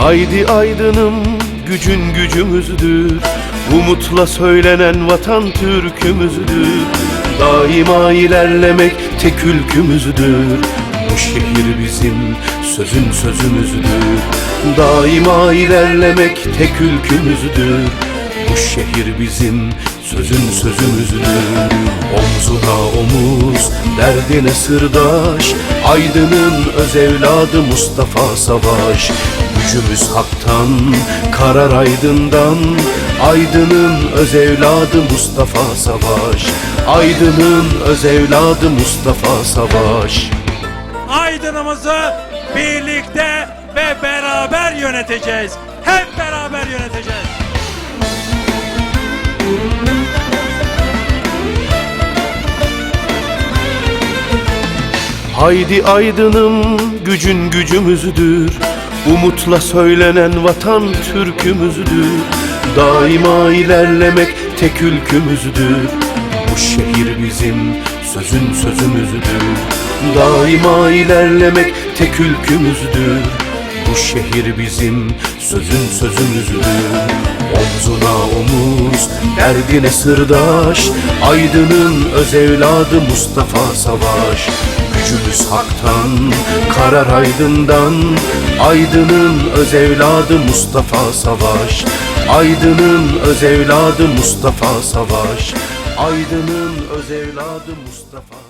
Haydi aydınım gücün gücümüzdür. Umutla söylenen vatan türkümüzdür. Daima ilerlemek tek ülkümüzdür. Bu şehir bizim sözün sözümüzdür. Daima ilerlemek tek ülkümüzdür. Bu şehir bizim sözün sözümüzdür Omzuna omuz derdine sırdaş. Aydın'ın öz evladı Mustafa Savaş. Gücümüz haktan, karar aydından. Aydın'ın öz evladı Mustafa Savaş. Aydın'ın öz evladı Mustafa Savaş. Aydın'ımızı birlikte ve beraber yöneteceğiz. Hep beraber yöneteceğiz. Haydi aydınım gücün gücümüzdür. Umutla söylenen vatan türkümüzdür. Daima ilerlemek tek ülkümüzdür. Bu şehir bizim sözün sözümüzdür. Daima ilerlemek tek ülkümüzdür. Bu şehir bizim sözün sözümüzdür. Omzuna omuz, derdine sırdaş. Aydın'ın öz evladı Mustafa Savaş Gücümüz haktan, karar aydından. Aydın'ın öz evladı Mustafa Savaş. Aydın'ın öz evladı Mustafa Savaş. Aydın'ın öz evladı Mustafa